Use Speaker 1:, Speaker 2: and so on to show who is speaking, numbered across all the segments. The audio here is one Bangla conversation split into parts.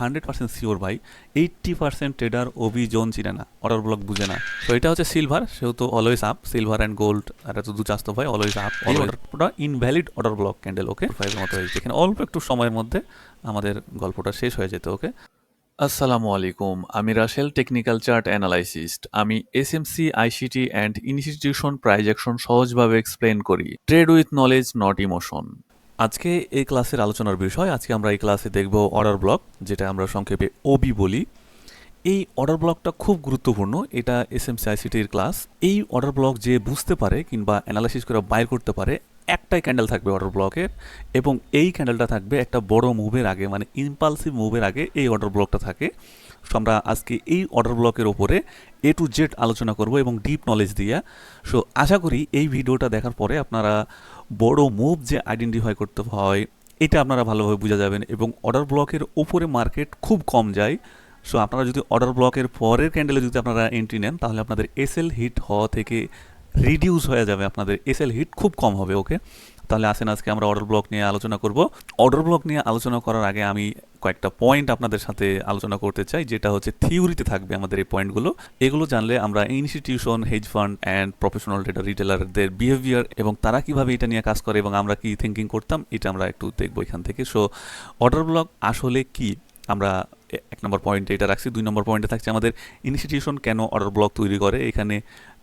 Speaker 1: হান্ড্রেড পার্সেন্ট শিওর ভাই। Eighty percent trader OB zone চিনে না। অর্ডার ব্লক বুঝে না। তো এটা হচ্ছে সিলভার সেহেতু always up silver and gold আর এটা তো দু চাস্ত ভাই অলওয়েজ আপ এই অর্ডারটা invalid order block candle okay ফাইভের মতো হয়েছে। এখানে অল্প একটু সময়ের মধ্যে আমাদের গল্পটা শেষ হয়ে যেত ওকে আসসালামু আলাইকুম। আমি রাশেল টেকনিক্যাল চার্ট অ্যানালাইসিস্ট আমি SMC ICT and institution price action সহজভাবে এক্সপ্লেন করি। Trade with knowledge not emotion আজকে এই ক্লাসের আলোচনার বিষয়, আজকে আমরা এই ক্লাসে দেখব অর্ডার ব্লক, যেটা আমরা সংক্ষেপে ওবি বলি। এই অর্ডার ব্লকটা খুব গুরুত্বপূর্ণ, এটা এসএমসি আইসিটির ক্লাস। এই অর্ডার ব্লক যে বুঝতে পারে কিংবা অ্যানালাইসিস করে বাইর করতে পারে, একটাই ক্যান্ডেল থাকবে অর্ডার ব্লকের, এবং এই ক্যান্ডেলটা থাকবে একটা বড় মুভের আগে মানে ইম্পালসিভ মুভের আগে এই অর্ডার ব্লকটা থাকে। সো আমরা আজকে এই অর্ডার ব্লকের ওপরে এ টু জেড আলোচনা করব এবং ডিপ নলেজ দিয়ে। সো আশা করি এই ভিডিওটা দেখার পরে আপনারা বড় মুভ যে আইডেন্টিফাই করতে হয়, এটা আপনারা ভালোভাবে বোঝা যাবেন এবং অর্ডার ব্লকের ওপরে মার্কেট খুব কম যায়। সো আপনারা যদি অর্ডার ব্লকের পরের ক্যান্ডেলে যদি আপনারা এন্ট্রি নেন, তাহলে আপনাদের এসএল হিট হওয়া থেকে রিডিউস হয়ে যাবে, আপনাদের এসএল হিট খুব কম হবে ওকে তাহলে আসেন, আজকে আমরা অর্ডার ব্লক নিয়ে আলোচনা করব। অর্ডার ব্লক নিয়ে আলোচনা করার আগে আমি কয়েকটা পয়েন্ট আপনাদের সাথে আলোচনা করতে চাই, যেটা হচ্ছে থিওরিতে থাকবে আমাদের এই পয়েন্টগুলো এগুলো জানলে আমরা institution hedge fund and professional data রিটেলারদের behaviour এবং তারা কীভাবে এটা নিয়ে কাজ করে এবং আমরা কি থিঙ্কিং করতাম, এটা আমরা একটু দেখব এখান থেকে। সো অর্ডার ব্লক আসলে কি? আমরা এক নম্বর পয়েন্টে এটা রাখছি। দুই নম্বর পয়েন্টে থাকছে আমাদের ইনস্টিটিউশন কেন অর্ডার ব্লক তৈরি করে? এখানে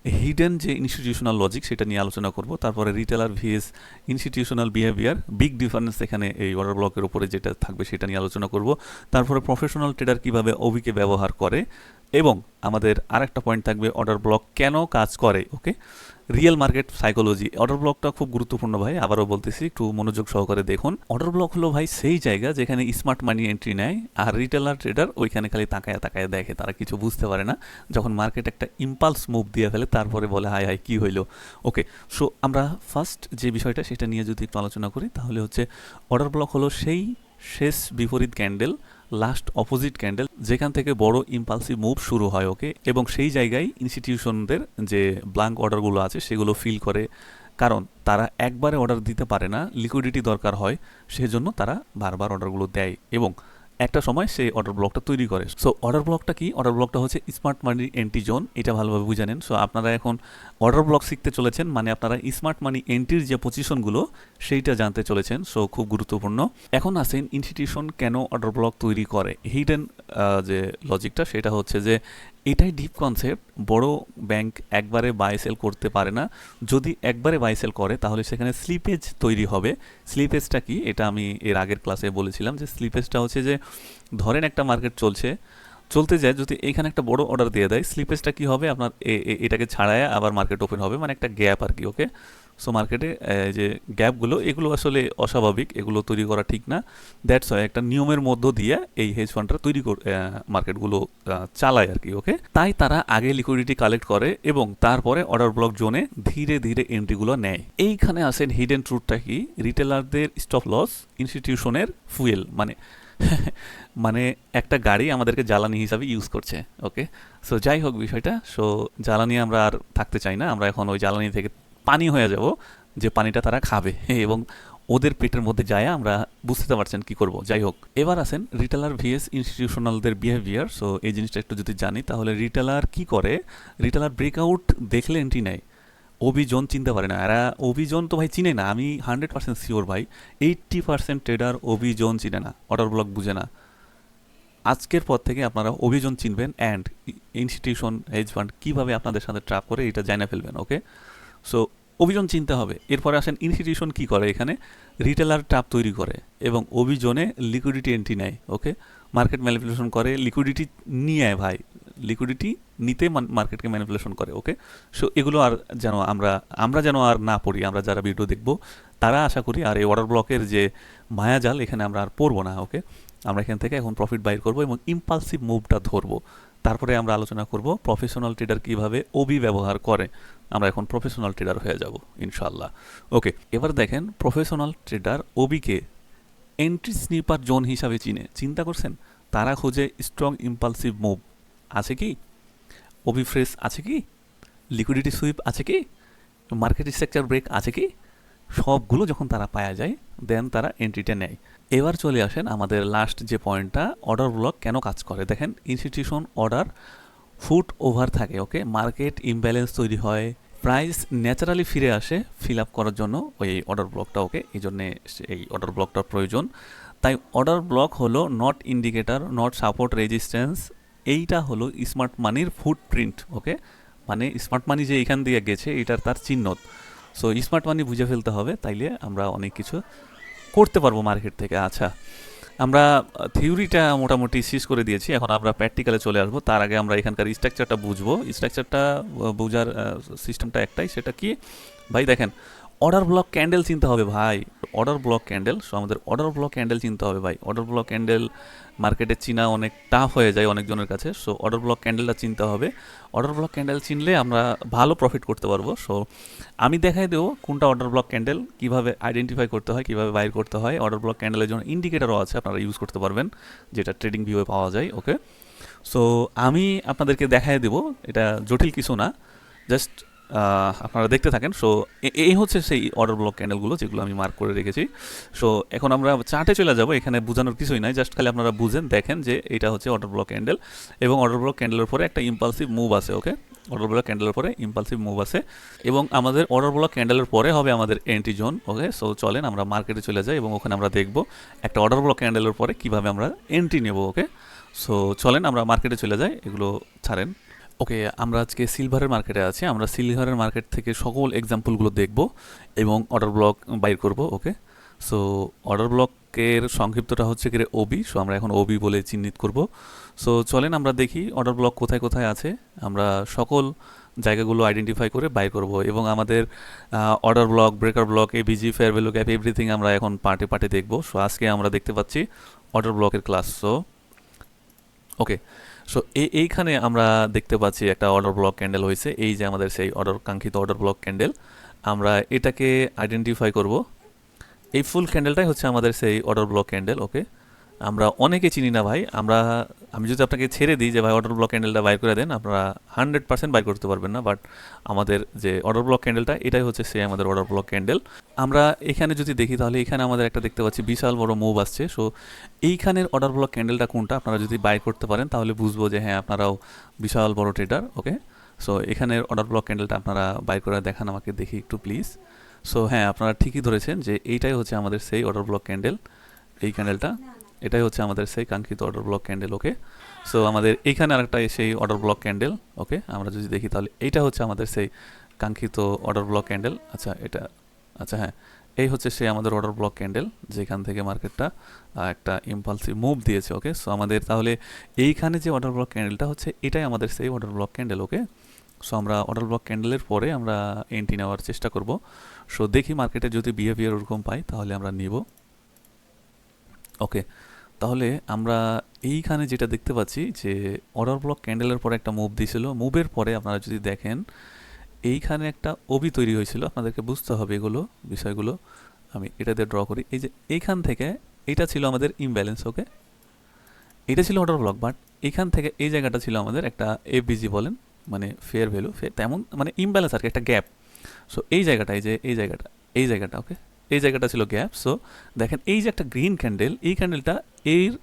Speaker 1: হিডেন যে ইনস্টিটিউশনাল লজিক সেটা নিয়ে আলোচনা করব, তারপরে retailer vs institutional behaviour big difference এখানে এই অর্ডার ব্লকের উপরে যেটা থাকবে সেটা নিয়ে আলোচনা করব। তারপরে প্রফেশনাল ট্রেডার কীভাবে অভিকে ব্যবহার করে এবং আমাদের আরেকটা পয়েন্ট থাকবে অর্ডার ব্লক কেন কাজ করে okay real market psychology order ব্লকটা খুব গুরুত্বপূর্ণ ভাই, আবারও বলতেছি, একটু মনোযোগ সহকারে দেখুন। অর্ডার ব্লক হলো ভাই সেই জায়গা যেখানে স্মার্ট মানি এন্ট্রি নেয় আর রিটেলার ট্রেডার ওইখানে খালি তাকায় তাকায় দেখে, তারা কিছু বুঝতে পারে না। যখন মার্কেট একটা ইম্পালস মুভ দিয়ে ফেলে, তারপরে বলে হাই হাই কী হইল? ওকে সো আমরা ফার্স্ট যে বিষয়টা, সেটা নিয়ে যদি একটু আলোচনা করি, তাহলে হচ্ছে অর্ডার ব্লক হলো সেই শেষ বিপরীত ক্যান্ডেল লাস্ট অপোজিট ক্যান্ডেল যেখান থেকে বড় ইম্পালসিভ মুভ শুরু হয় ওকে, এবং সেই জায়গায় ইনস্টিটিউশনদের যে ব্ল্যাঙ্ক অর্ডারগুলো আছে সেগুলো ফিল করে। কারণ তারা একবারে অর্ডার দিতে পারে না লিকুইডিটি দরকার হয়, সেজন্য তারা বারবার অর্ডারগুলো দেয়। এবং একটা সময় সেই অর্ডার ব্লকটা তৈরি করে। সো অর্ডার ব্লকটা কি? অর্ডার ব্লকটা হচ্ছে স্মার্ট মানি এন্ট্রি জোন এটা ভালোভাবে বুঝে নেন। সো আপনারা এখন অর্ডার ব্লক শিখতে চলেছেন মানে আপনারা স্মার্ট মানি এন্ট্রির যে পজিশনগুলো সেইটা জানতে চলেছেন। সো খুব গুরুত্বপূর্ণ। এখন আসেন ইনস্টিটিউশন কেন অর্ডার ব্লক তৈরি করে? হিডেন যে লজিকটা সেটা হচ্ছে যে এটাই ডিপ কনসেপ্ট বড় ব্যাংক একবারে বাই সেল করতে পারে না। যদি একবারে বাই সেল করে, তাহলে সেখানে স্লিপেজ তৈরি হবে। স্লিপেজটা কি? এটা আমি এর আগের ক্লাসে বলেছিলাম যে স্লিপেজটা হচ্ছে যে, ধরেন একটা মার্কেট চলছে, চলতে যায়, যদি এখানে একটা বড় অর্ডার দিয়ে দেয় স্লিপেজটা কি হবে? আপনার এটাকে ছাড়ায় আবার মার্কেট ওপেন হবে মানে একটা গ্যাপ আর কি ওকে সো মার্কেটে যে গ্যাপগুলো এগুলো আসলে অস্বাভাবিক, এগুলো তৈরি করা ঠিক না। দ্যাটস হয় একটা নিয়মের মধ্য দিয়ে এই হেজ ফান্ডটা তৈরি মার্কেটগুলো চালায় আর কি ওকে তাই তারা আগে লিকুইডিটি কালেক্ট করে এবং তারপরে অর্ডার ব্লক জোনে ধীরে ধীরে এন্ট্রিগুলো নেয়। এইখানে আসেন হিডেন ট্রুথটা কি? রিটেলারদের স্টপ লস ইনস্টিটিউশনের ফুয়েল মানে মানে একটা গাড়ি আমাদেরকে জ্বালানি হিসাবে ইউজ করছে ওকে সো যাই হোক বিষয়টা। সো জ্বালানি আমরা আর থাকতে চাই না। আমরা এখন ওই জ্বালানি থেকে পানি হয়ে যাব, যে পানিটা তারা খাবে। এবং ওদের পেটের মধ্যে যায়, আমরা বুঝতে পারছেন কি করব। যাই হোক, এবার আসেন রিটেলার ভিএস ইনস্টিটিউশনালদের বিহেভিয়ার সো এই জিনিসটা একটু যদি জানি, তাহলে রিটেলার কি করে? রিটেলার ব্রেকআউট দেখলে এন্ট্রি নেয়। অভিজন চিনতে পারে না। এরা অভিজন তো ভাই চিনে না, আমি হান্ড্রেড পার্সেন্ট শিওর ভাই। এইট্টি পার্সেন্ট ট্রেডার অভিজন চিনে না অর্ডার ব্লক বুঝে না। আজকের পর থেকে আপনারা অভিযোজন চিনবেন অ্যান্ড ইনস্টিটিউশন হেজ ফান্ড কীভাবে আপনাদের সাথে ট্র্যাপ করে, এটা জানা ফেলবেন ওকে সো অভিযোজন চিনতে হবে। এরপরে আসেন ইনস্টিটিউশন কি করে এখানে? রিটেলার ট্যাপ তৈরি করে এবং অভিযোজনে লিকুইডিটি এন্ট্রি নেয় ওকে মার্কেট ম্যানিপুলেশন করে লিকুইডিটি নিয়ে ভাই। লিকুইডিটি নিতে মার্কেটকে ম্যানিপুলেশন করে ওকে সো এগুলো আর যেন আমরা আমরা যেন আর না পড়ি, আমরা যারা ভিডিও দেখব, তারা আশা করি আর এই অর্ডার ব্লকের যে মায়াজাল, এখানে আমরা আর পড়ব না ওকে আমরা এখান থেকে এখন প্রফিট বাইর করব এবং ইম্পালসিভ মুভটা ধরবো। তারপরে আমরা আলোচনা করব প্রফেশনাল ট্রেডার কীভাবে ওবি ব্যবহার করে। আমরা এখন প্রফেশনাল ট্রেডার হয়ে যাব ইনশাল্লাহ ওকে, এবার দেখেন প্রফেশনাল ট্রেডার ওবিকে এন্ট্রি স্নিপার জোন হিসাবে চিনে। চিন্তা করছেন? তারা খোঁজে স্ট্রং ইম্পালসিভ মুভ আছে কি? ওবি ফ্রেশ আছে কি? লিকুইডিটি সুইপ আছে কি? মার্কেট স্ট্রাকচার ব্রেক আছে কি? সবগুলো যখন তারা পাওয়া যায় দেন তারা এন্ট্রিটা নেয়। এবার চলে আসেন আমাদের লাস্ট যে পয়েন্টটা অর্ডার ব্লক কেন কাজ করে? দেখেন ইনস্টিটিউশন অর্ডার ফুট ওভার থাকে ওকে মার্কেট ইমব্যালেন্স তৈরি হয় প্রাইস ন্যাচারালি ফিরে আসে ফিল আপ করার জন্য ওই অর্ডার ব্লকটা ওকে এই জন্যে এই অর্ডার ব্লকটার প্রয়োজন। তাই অর্ডার ব্লক হলো not indicator not support resistance এইটা হলো স্মার্ট মানির ফুটপ্রিন্ট ওকে মানে স্মার্ট মানি যে এখান দিয়ে গেছে, এটার তার চিহ্ন। সো স্মার্ট মানি বুঝে ফেলতে হবে, তাইলে আমরা অনেক কিছু করতে পারব মার্কেট থেকে। আচ্ছা আমরা থিওরিটা মোটামুটি শেষ করে দিয়েছি। এখন আমরা প্র্যাকটিক্যালে চলে আসব। তার আগে আমরা এখানকার স্ট্রাকচারটা বুঝব। স্ট্রাকচারটা বোঝার সিস্টেমটা একটাই, সেটা কি? ভাই দেখেন অর্ডার ব্লক ক্যান্ডেল চিনতে হবে ভাই। অর্ডার ব্লক ক্যান্ডেল সো আমাদের অর্ডার ব্লক ক্যান্ডেল চিনতে হবে ভাই। অর্ডার ব্লক ক্যান্ডেল মার্কেটে চিনা অনেক টাফ হয়ে যায় অনেকজনের কাছে সো অর্ডার ব্লক ক্যান্ডেলটা চিনতে হবে। অর্ডার ব্লক ক্যান্ডেল চিনলে আমরা ভালো প্রফিট করতে পারব। সো আমি দেখাই দেবো কোনটা অর্ডার ব্লক ক্যান্ডেল কীভাবে আইডেন্টিফাই করতে হয়, কীভাবে বাইর করতে হয়। অর্ডার ব্লক ক্যান্ডেলের জন্য ইন্ডিকেটারও আছে, আপনারা ইউজ করতে পারবেন, যেটা ট্রেডিং ভিউয়ে পাওয়া যায় ওকে সো আমি আপনাদেরকে দেখাই দেবো, এটা জটিল কিছু না। জাস্ট আপনারা দেখতে থাকেন। সো এই হচ্ছে সেই অর্ডার ব্লক ক্যান্ডেলগুলো যেগুলো আমি মার্ক করে রেখেছি। সো এখন আমরা চার্টে চলে যাব। এখানে বোঝানোর কিছুই নাই। জাস্ট খালি আপনারা বুঝেন, দেখেন যে এটা হচ্ছে অর্ডার ব্লক ক্যান্ডেল এবং অর্ডার ব্লক ক্যান্ডেলের পরে একটা ইম্পালসিভ মুভ আছে ওকে অর্ডার ব্লক ক্যান্ডেলের পরে ইম্পালসিভ মুভ আছে এবং আমাদের অর্ডার ব্লক ক্যান্ডেলের পরে হবে আমাদের এন্ট্রি জোন ওকে সো চলেন আমরা মার্কেটে চলে যাই এবং ওখানে আমরা দেখব একটা অর্ডার ব্লক ক্যান্ডেলের পরে কীভাবে আমরা এন্ট্রি নেব ওকে সো চলেন আমরা মার্কেটে চলে যাই। এগুলো ছাড়েন। ওকে, আমরা আজকে সিলভারের মার্কেটে আছি। আমরা সিলভারের মার্কেট থেকে সকল এক্সাম্পলগুলো দেখব এবং অর্ডার ব্লক বাইর করব, ওকে? সো অর্ডার ব্লকের সংক্ষিপ্তটা হচ্ছে কি ওবি সো আমরা এখন ওবি বলে চিহ্নিত করব। সো চলেন আমরা দেখি অর্ডার ব্লক কোথায় কোথায় আছে। আমরা সকল জায়গাগুলো আইডেন্টিফাই করে বাই করব এবং আমাদের order block breaker block ABG fair value gap everything আমরা এখন পার্টে পার্টে দেখব। সো আজকে আমরা দেখতে পাচ্ছি অর্ডার ব্লকের ক্লাস সো ওকে সো এইখানে আমরা দেখতে পাচ্ছি একটা অর্ডার ব্লক ক্যান্ডেল হয়েছে। এই যে আমাদের সেই অর্ডার কাঙ্ক্ষিত অর্ডার ব্লক ক্যান্ডেল আমরা এটাকে আইডেন্টিফাই করব। এই ফুল ক্যান্ডেলটাই হচ্ছে আমাদের সেই অর্ডার ব্লক ক্যান্ডেল ওকে আমরা অনেকে চিনি না ভাই। আমরা, আমি যদি আপনাকে ছেড়ে দিই যে ভাই অর্ডার ব্লক ক্যান্ডেলটা বাইর করে দেন, আপনারা হান্ড্রেড পার্সেন্ট বাইর করতে পারবেন না। বাট আমাদের যে অর্ডার ব্লক ক্যান্ডেলটা এটাই হচ্ছে সে আমাদের অর্ডার ব্লক ক্যান্ডেল আমরা এখানে যদি দেখি তাহলে এখানে আমাদের একটা দেখতে পাচ্ছি, বিশাল বড় মুভ আসছে। সো এইখানের অর্ডার ব্লক ক্যান্ডেলটা কোনটা, আপনারা যদি বাই করতে পারেন, তাহলে বুঝব যে হ্যাঁ আপনারাও বিশাল বড় ট্রেডার ওকে সো এখানের অর্ডার ব্লক ক্যান্ডেলটা আপনারা বাই করে দেখান আমাকে দেখি একটু প্লিজ সো হ্যাঁ আপনারা ঠিকই ধরেছেন যে এইটাই হচ্ছে আমাদের সেই অর্ডার ব্লক ক্যান্ডেল এই ক্যান্ডেলটা এটাই হচ্ছে আমাদের সেই কাঙ্ক্ষিত order block candle okay so আমাদের এইখানে আরেকটা সেই অর্ডার ব্লক ক্যান্ডেল ওকে আমরা যদি দেখি তাহলে এইটা হচ্ছে আমাদের সেই কাঙ্ক্ষিত অর্ডার ব্লক ক্যান্ডেল আচ্ছা এটা আচ্ছা হ্যাঁ। এই হচ্ছে সেই আমাদের অর্ডার ব্লক ক্যান্ডেল যেখান থেকে মার্কেটটা একটা ইম্পালসিভ মুভ দিয়েছে ওকে সো আমাদের তাহলে এইখানে যে অর্ডার ব্লক ক্যান্ডেলটা হচ্ছে, এটাই আমাদের সেই order block candle okay so আমরা অর্ডার ব্লক ক্যান্ডেলের পরে আমরা এন্ট্রি নেওয়ার চেষ্টা করব। সো দেখি মার্কেটে যদি বিহেভিয়ার ওরকম পাই, তাহলে আমরা নিব। ওকে তাহলে আমরা এইখানে যেটা দেখতে পাচ্ছি যে অর্ডার ব্লক ক্যান্ডেলের পরে একটা মুভ দিয়েছিল। মুভের পরে আপনারা যদি দেখেন, এইখানে একটা ওবি তৈরি হয়েছিল। আপনাদেরকে বুঝতে হবে এগুলো, বিষয়গুলো। আমি এটা দিয়ে ড্র করি। এই যে এইখান থেকে এইটা ছিল আমাদের ইমব্যালেন্স ওকে এটা ছিল অর্ডার ব্লক বাট এইখান থেকে এই জায়গাটা ছিল আমাদের একটা এফবিজি বলেন মানে ফেয়ার ভ্যালু তেমন মানে ইমব্যালেন্স আর কি, একটা গ্যাপ সো এই জায়গাটা এই যে, এই জায়গাটা এই জায়গাটা ওকে এই জায়গাটা ছিল গ্যাপ। সো দেখেন এই যে একটা গ্রিন ক্যান্ডেল এই ক্যান্ডেলটা এর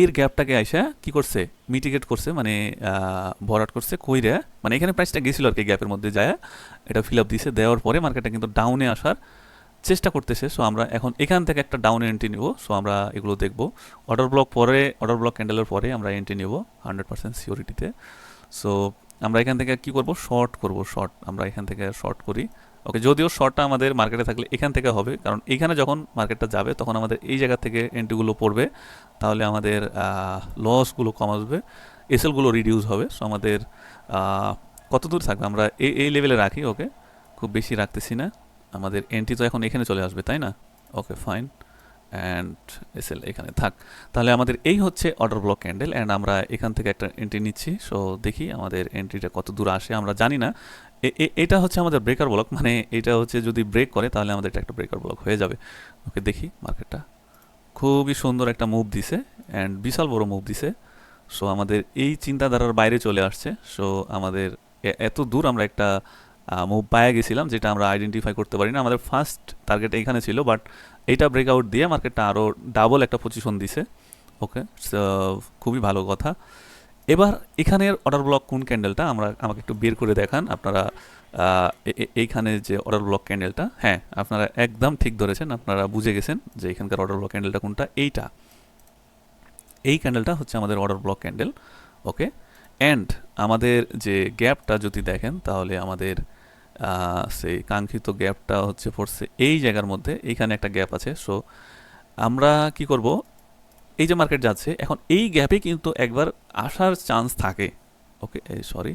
Speaker 1: এর গ্যাপটাকে আইসা কি করছে? মিটিগেট করছে মানে ভরাট করছে, কইরা মানে এখানে প্রাইসটা গেছিল আর কি গ্যাপের মধ্যে যায়, এটা ফিল আপ দিছে, দেওয়ার পরে মার্কেটটা কিন্তু ডাউনে আসার চেষ্টা করতেছে। সো আমরা এখন এখান থেকে একটা ডাউনে এন্ট্রি নিব। সো আমরা এগুলো দেখব। অর্ডার ব্লক পরে অর্ডার ব্লক ক্যান্ডেলের পরে আমরা এন্ট্রি নেব হান্ড্রেড পার্সেন্ট সিওরিটিতে সো আমরা এখান থেকে কি করব? শর্ট করব শর্ট আমরা এখান থেকে শর্ট করি। ওকে যদিও শর্টটা আমাদের মার্কেটে থাকলে এখান থেকে হবে, কারণ এখানে যখন মার্কেটটা যাবে, তখন আমাদের এই জায়গা থেকে এন্ট্রিগুলো পড়বে, তাহলে আমাদের লসগুলো কম আসবে এসএলগুলো রিডিউস হবে। সো আমাদের কত দূর থাকবে? আমরা এই এই লেভেলে রাখি ওকে খুব বেশি রাখতেছি না। আমাদের এন্ট্রি তো এখন এখানে চলে আসবে, তাই না? ওকে ফাইন অ্যান্ড এসএল এখানে থাক। তাহলে আমাদের এই হচ্ছে অর্ডার ব্লক ক্যান্ডেল অ্যান্ড আমরা এখান থেকে একটা এন্ট্রি নিচ্ছি। সো দেখি আমাদের এন্ট্রিটা কত দূর আসে, আমরা জানি না। এটা হচ্ছে আমাদের ব্রেকার ব্লক মানে এটা হচ্ছে যদি ব্রেক করে, তাহলে আমাদের এটা একটা ব্রেকার ব্লক হয়ে যাবে। ওকে, দেখি মার্কেটটা খুবই সুন্দর একটা মুভ দিছে অ্যান্ড বিশাল বড় মুভ দিছে। সো আমাদের এই চিন্তাধারার বাইরে চলে আসছে। সো আমাদের এত দূর আমরা একটা মুভ পায়ে গেছিলাম, যেটা আমরা আইডেন্টিফাই করতে পারি না আমাদের ফার্স্ট টার্গেট এখানে ছিল বাট এইটা ব্রেকআউট দিয়ে মার্কেটটা আরও ডাবল একটা পজিশন দিছে। ওকে খুবই ভালো কথা। এবার এখানের অর্ডার ব্লক কোন ক্যান্ডেলটা আমরা, আমাকে একটু বের করে দেখান। আপনারা এইখানে যে অর্ডার ব্লক ক্যান্ডেলটা হ্যাঁ আপনারা একদম ঠিক ধরেছেন, আপনারা বুঝে গেছেন যে এখানকার অর্ডার ব্লক ক্যান্ডেলটা কোনটা? এইটা। এই ক্যান্ডেলটা হচ্ছে আমাদের order block candle okay and আমাদের যে গ্যাপটা যদি দেখেন, তাহলে আমাদের সেই কাঙ্ক্ষিত গ্যাপটা হচ্ছে পড়ছে এই জায়গার মধ্যে এইখানে একটা গ্যাপ আছে। সো আমরা কি করব? এই যে মার্কেট যাচ্ছে, এখন এই গ্যাপে কিন্তু একবার আসার চান্স থাকে। ওকে সরি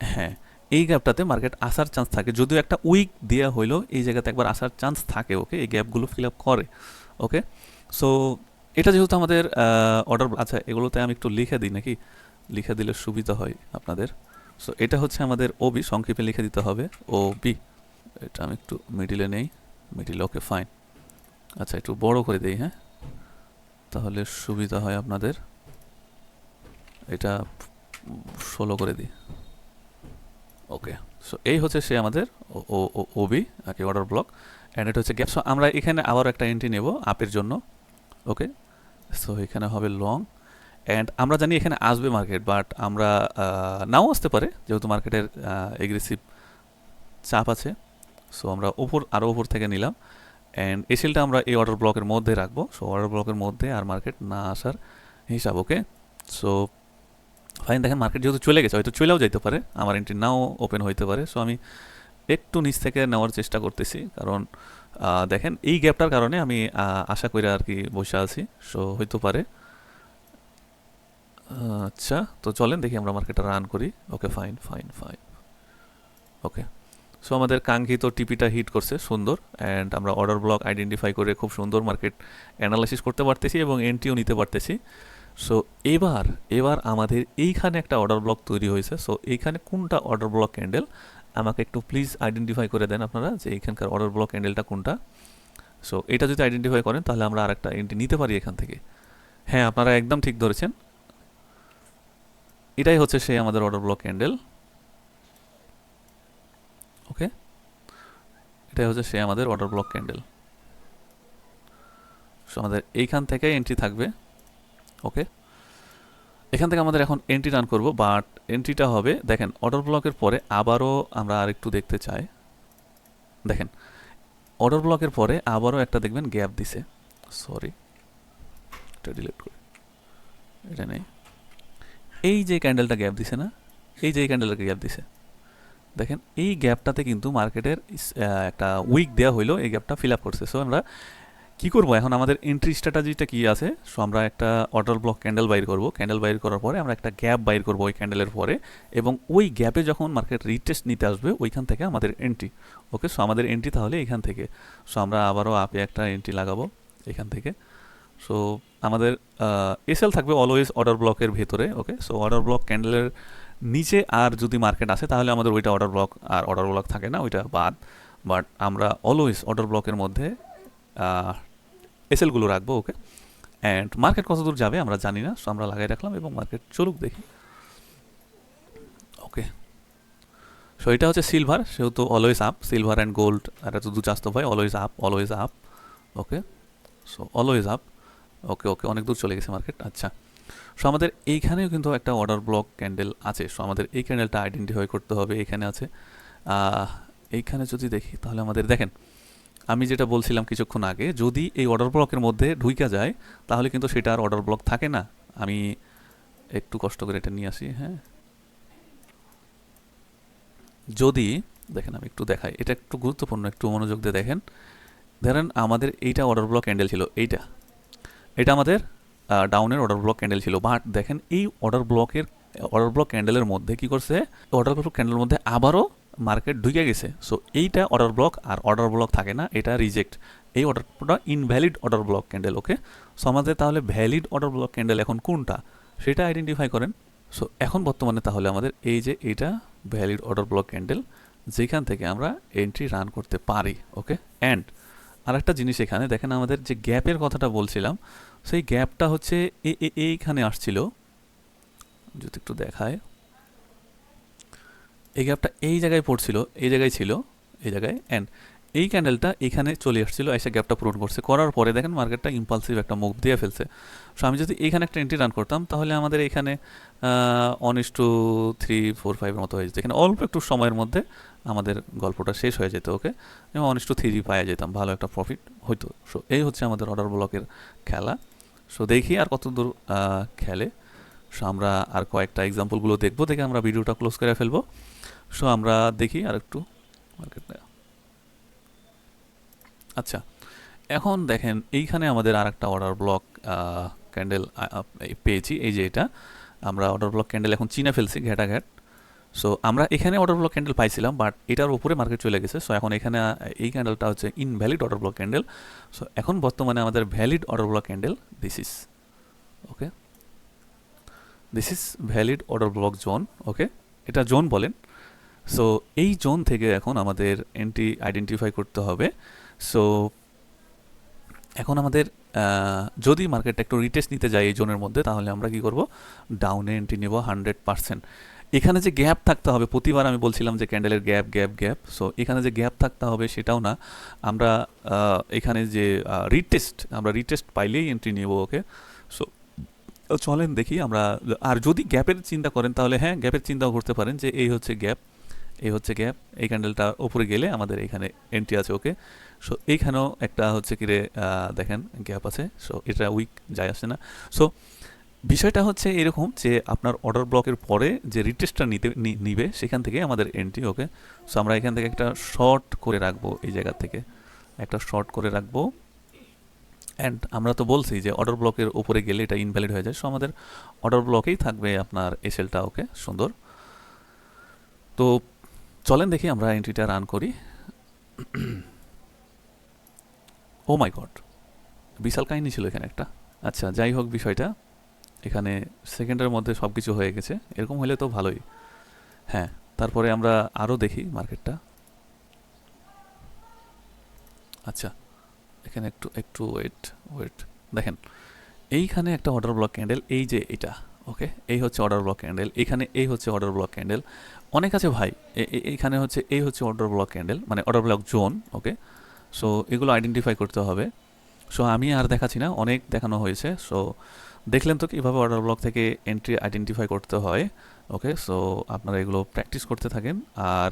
Speaker 1: হ্যাঁ এই গ্যাপটাতে মার্কেট আসার চান্স থাকে। যদিও একটা উইক দেওয়া হইল, এই জায়গাতে একবার আসার চান্স থাকে ওকে এই গ্যাপগুলো ফিল আপ করে ওকে সো এটা যেহেতু আমাদের অর্ডার আচ্ছা এগুলোতে আমি একটু লিখে দিই নাকি? লিখে দিলে সুবিধা হয় আপনাদের। সো এটা হচ্ছে আমাদের ওবি সংক্ষেপে লিখে দিতে হবে ও বি এটা আমি একটু মিডিলে নেই মিডিলে ওকে ফাইন আচ্ছা একটু বড় করে দিই হ্যাঁ? তাহলে সুবিধা হয় আপনাদের। এটা ষোলো করে দিই। ওকে, সো এই হচ্ছে সে আমাদের ওবি আর কি অর্ডার ব্লক অ্যান্ড এটা হচ্ছে গ্যাপ সো আমরা এখানে আবার একটা এন্ট্রি নেব আপের জন্য, ওকে? সো এখানে হবে লং অ্যান্ড আমরা জানি এখানে আসবে মার্কেট বাট আমরা নাও আসতে পারে, যেহেতু মার্কেটের এগ্রেসিভ চাপ আছে। সো আমরা ওপর আরও ওপর থেকে নিলাম। অ্যান্ড এসেলটা আমরা এই অর্ডার ব্লকের মধ্যে রাখব। সো অর্ডার ব্লকের মধ্যে আর মার্কেট না আসার হিসাব ওকে সো ফাইন দেখেন মার্কেট যেহেতু চলে গেছে, হয়তো চলেও যাইতে পারে। আমার এন্ট্রি নাও ওপেন হইতে পারে। সো আমি একটু নিচ থেকে নেওয়ার চেষ্টা করতেছি। কারণ দেখেন এই গ্যাপটার কারণে আমি আশা করে আর কি বসে আছি। সো হইতে পারে। আচ্ছা তো চলেন দেখি আমরা মার্কেটটা রান করি। Okay fine fine fine okay so আমাদের কাঙ্ক্ষিত টিপিটা হিট করছে, সুন্দর অ্যান্ড আমরা অর্ডার ব্লক আইডেন্টিফাই করে খুব সুন্দর মার্কেট অ্যানালাইসিস করতে পারতেছি এবং এন্ট্রিও নিতে পারতেছি। সো এবার এবার আমাদের এইখানে একটা অর্ডার ব্লক তৈরি হয়েছে। সো এইখানে কোনটা অর্ডার ব্লক ক্যান্ডেল আমাকে একটু প্লিজ আইডেন্টিফাই করে দেন আপনারা যে এইখানকার অর্ডার ব্লক ক্যান্ডেলটা কোনটা। সো এটা যদি আইডেন্টিফাই করেন, তাহলে আমরা আর একটা এন্ট্রি নিতে পারি এখান থেকে। হ্যাঁ আপনারা একদম ঠিক ধরেছেন। এটাই হচ্ছে সেই আমাদের অর্ডার ব্লক ক্যান্ডেল ওকে এটাই হচ্ছে সে আমাদের অর্ডার ব্লক ক্যান্ডেল সো আমাদের এইখান থেকে এন্ট্রি থাকবে ওকে এখান থেকে আমাদের এখন এন্ট্রি রান করব বাট এন্ট্রিটা হবে, দেখেন অর্ডার ব্লকের পরে আবারও আমরা আরেকটু দেখতে চাই। দেখেন অর্ডার ব্লকের পরে আবারও একটা দেখবেন গ্যাপ দিছে। সরি এটা ডিলিট করি। এটা নেই। এই যে ক্যান্ডেলটা গ্যাপ দিছে না, এই যে এই ক্যান্ডেলটা গ্যাপ দিছে দেখেন, এই গ্যাপটাতে কিন্তু মার্কেটের একটা উইক দেওয়া হইল, এই গ্যাপটা ফিল আপ করছে। সো আমরা কি করব? এখন আমাদের এন্ট্রি স্ট্র্যাটাজিটা কি আছে? সো আমরা একটা অর্ডার ব্লক ক্যান্ডেল বাইর করব। ক্যান্ডেল বাইর করার পরে আমরা একটা গ্যাপ বাইর করব ওই ক্যান্ডেলের পরে এবং ওই গ্যাপে যখন মার্কেট রিটেস্ট নিতে আসবে, ওইখান থেকে আমাদের এন্ট্রি ওকে সো আমাদের এন্ট্রি তাহলে এখান থেকে। সো আমরা আবারও আপে একটা এন্ট্রি লাগাবো এখান থেকে। সো আমাদের এসএল থাকবে অলওয়েজ অর্ডার ব্লকের ভেতরে। ওকে সো অর্ডার ব্লক ক্যান্ডেলের নিচে আর যদি মার্কেট আসে, তাহলে আমাদের ওইটা অর্ডার ব্লক আর অর্ডার ব্লক থাকে না, ওইটা বাদ। বাট আমরা অলওয়েজ অর্ডার ব্লকের মধ্যে এসএলগুলো রাখব ওকে অ্যান্ড মার্কেট কত দূর যাবে আমরা জানি না সো আমরা লাগাই রাখলাম এবং মার্কেট চলুক দেখি। ওকে সো এটা হচ্ছে সিলভার সেহেতু always up silver and gold আর এটা তো দু চাস্ত ভাই always up always up okay so always up okay okay অনেক দূর চলে গেছে মার্কেট আচ্ছা। সো আমাদের এইখানেও কিন্তু একটা অর্ডার ব্লক ক্যান্ডেল আছে। সো আমাদের এই ক্যান্ডেলটা আইডেন্টিফাই করতে হবে এখানে আছে। এইখানে যদি দেখি, তাহলে আমাদের, দেখেন, আমি যেটা বলছিলাম কিছুক্ষণ আগে, যদি এই অর্ডার ব্লকের মধ্যে ঢুইকা যায়, তাহলে কিন্তু সেটা আর অর্ডার ব্লক থাকে না। আমি একটু কষ্ট করে এটা নিয়ে আসি হ্যাঁ। যদি, দেখেন, আমি একটু দেখাই। এটা একটু গুরুত্বপূর্ণ, একটু মনোযোগ দিয়ে দেখেন। ধরেন, আমাদের এইটা অর্ডার ব্লক ক্যান্ডেল ছিল, এইটা। এটা আমাদের ডাউনের অর্ডার ব্লক ক্যান্ডেল ছিল। বাট দেখেন, এই অর্ডার ব্লকের অর্ডার ব্লক ক্যান্ডেলের মধ্যে কি করছে? অর্ডার ব্লক ক্যান্ডেলের মধ্যে আবারও মার্কেট ঢুকে গেছে। সো এইটা অর্ডার ব্লক আর অর্ডার ব্লক থাকে না, এটা রিজেক্ট এই অর্ডারটা invalid order block candle okay so আমাদের তাহলে ভ্যালিড অর্ডার ব্লক ক্যান্ডেল এখন কোনটা? সেটা আইডেন্টিফাই করেন। সো এখন বর্তমানে তাহলে আমাদের এই যে এইটা ভ্যালিড অর্ডার ব্লক ক্যান্ডেল যেখান থেকে আমরা এন্ট্রি রান করতে পারি ওকে অ্যান্ড আরেকটা জিনিস এখানে, দেখেন আমাদের যে গ্যাপের কথাটা বলছিলাম সেই গ্যাপটা হচ্ছে এ- এ- এইখানে আসছিল। যদি একটু দেখায়। এই গ্যাপটা এই জায়গায় পড়ছিল, এই জায়গায় ছিল, এই জায়গায় অ্যান্ড এই ক্যান্ডেলটা এখানে চলে আসছিল, এসে গ্যাপটা পূরণ করছে। করার পরে দেখেন মার্কেটটা ইম্পালসিভ একটা মুভ দিয়ে ফেলছে। সো আমি যদি এখানে একটা এন্ট্রি রান করতাম, তাহলে আমাদের এখানে one is two three four ফাইভের মতো হয়ে যেত। এখানে অল্প একটু সময়ের মধ্যে আমাদের গল্পটা শেষ হয়ে যেত ওকে এবং ওয়ান ইস টু থ্রি পাওয়া যেতাম। ভালো একটা প্রফিট হইতো। সো এই হচ্ছে আমাদের অর্ডার ব্লকের খেলা। সো দেখি আর কত দূর খেলে। সো আমরা আর কয়েকটা এক্সাম্পলগুলো দেখব, দেখে আমরা ভিডিওটা ক্লোজ করে ফেলব। সো আমরা দেখি আর একটু মার্কেটটা আচ্ছা এখন দেখেন এইখানে আমাদের আর একটা অর্ডার ব্লক ক্যান্ডেল পেয়েছি। এই যে এটা, আমরা অর্ডার ব্লক ক্যান্ডেল এখন চিনে ফেলছি ঘ্যাট সো আমরা এখানে অর্ডার ব্লক ক্যান্ডেল পাইছিলাম বাট এটার উপরে মার্কেট চলে গেছে। সো এখন এখানে এই ক্যান্ডেলটা হচ্ছে invalid order block candle so এখন বর্তমানে আমাদের valid order block candle this is okay this is valid order block zone okay এটা জোন বলেন। সো এই জোন থেকে এখন আমাদের এন্ট্রি আইডেন্টিফাই করতে হবে। সো এখন আমাদের যদি মার্কেটটা একটু রিটেস্ট নিতে যায় এই জোনের মধ্যে, তাহলে আমরা কি করব? ডাউনে এন্ট্রি নেব হান্ড্রেড পার্সেন্ট এখানে যে গ্যাপ থাকতে হবে, প্রতিবার আমি বলছিলাম যে ক্যান্ডেলের গ্যাপ গ্যাপ গ্যাপ সো এখানে যে গ্যাপ থাকতে হবে সেটাও না। আমরা এখানে যে রিটেস্ট আমরা রিটেস্ট পাইলেই এন্ট্রি নেব ওকে। সো চলেন দেখি আমরা, আর যদি গ্যাপের চিন্তা করেন তাহলে হ্যাঁ গ্যাপের চিন্তাও করতে পারেন যে এই হচ্ছে গ্যাপ, এই হচ্ছে গ্যাপ, এই ক্যান্ডেলটা ওপরে গেলে আমাদের এখানে এন্ট্রি আছে, ওকে। সো এইখানেও একটা হচ্ছে কি রে দেখেন, গ্যাপ আছে সো এটা উইক যায়, আসে না। সো বিষয়টা হচ্ছে এরকম যে আপনার অর্ডার ব্লকের পরে যে রিটেস্টটা নিতে নিবে, সেখান থেকে আমাদের এন্ট্রি ওকে সো আমরা এখান থেকে একটা শর্ট করে রাখব এই জায়গা থেকে। একটা শর্ট করে রাখব। অ্যান্ড আমরা তো বলছি যে অর্ডার ব্লকের উপরে গেলে এটা ইনভ্যালিড হয়ে যায়। সো আমাদের অর্ডার ব্লকেই থাকবে আপনার এসএলটা ওকে সুন্দর। তো চলেন দেখি আমরা এন্ট্রিটা রান করি। ও মাই গড বিশাল কাহিনী ছিল এখানে একটা। আচ্ছা যাই হোক বিষয়টা। এখানে সেকেন্ডের মধ্যে সব কিছু হয়ে গেছে। এরকম হলে তো ভালোই। হ্যাঁ তারপরে আমরা আরও দেখি মার্কেটটা। আচ্ছা এখানে একটু একটু ওয়েট ওয়েট দেখেন, এইখানে একটা অর্ডার ব্লক ক্যান্ডেল এই যে এটা ওকে এই হচ্ছে অর্ডার ব্লক ক্যান্ডেল এখানে এই হচ্ছে অর্ডার ব্লক ক্যান্ডেল অনেক আছে ভাই এইখানে হচ্ছে, এই হচ্ছে অর্ডার ব্লক ক্যান্ডেল মানে order block zone okay so এগুলো আইডেন্টিফাই করতে হবে। সো আমি আর দেখাচ্ছি না, অনেক দেখানো হয়েছে। সো দেখলেন তো কীভাবে অর্ডার ব্লক থেকে এন্ট্রি আইডেন্টিফাই করতে হয়। ওকে সো আপনারা এগুলো প্র্যাকটিস করতে থাকেন। আর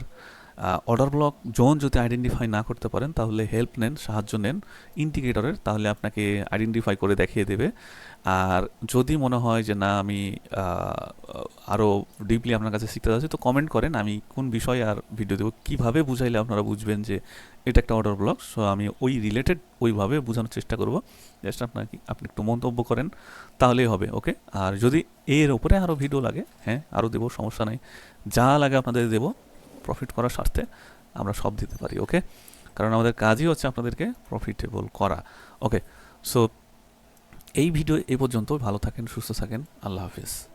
Speaker 1: অর্ডার ব্লক জোন যদি আইডেন্টিফাই না করতে পারেন, তাহলে হেল্প নেন, সাহায্য নেন ইন্ডিকেটরের তাহলে আপনাকে আইডেন্টিফাই করে দেখিয়ে দেবে। আর যদি মনে হয় যে না, আমি আরও ডিপলি আপনার কাছে শিখতে যাচ্ছি তো কমেন্ট করেন, আমি কোন বিষয়ে আর ভিডিও দেবো, কীভাবে বুঝাইলে আপনারা বুঝবেন যে এটা একটা অর্ডার ব্লক সো আমি ওই রিলেটেড ওইভাবে বোঝানোর চেষ্টা করব। জাস্ট আপনার কি আপনি একটু মন্তব্য করেন, তাহলেই হবে ওকে আর যদি এর ওপরে আরও ভিডিও লাগে হ্যাঁ আরও দেবো, সমস্যা নেই। যা লাগে আপনাদের দেবো। প্রফিট করার স্বার্থে আমরা সব দিতে পারি ওকে কারণ আমাদের কাজই হচ্ছে আপনাদেরকে প্রফিটেবল করা ওকে সো এই ভিডিও এই পর্যন্ত ভালো থাকেন, সুস্থ থাকেন, আল্লাহ হাফিজ।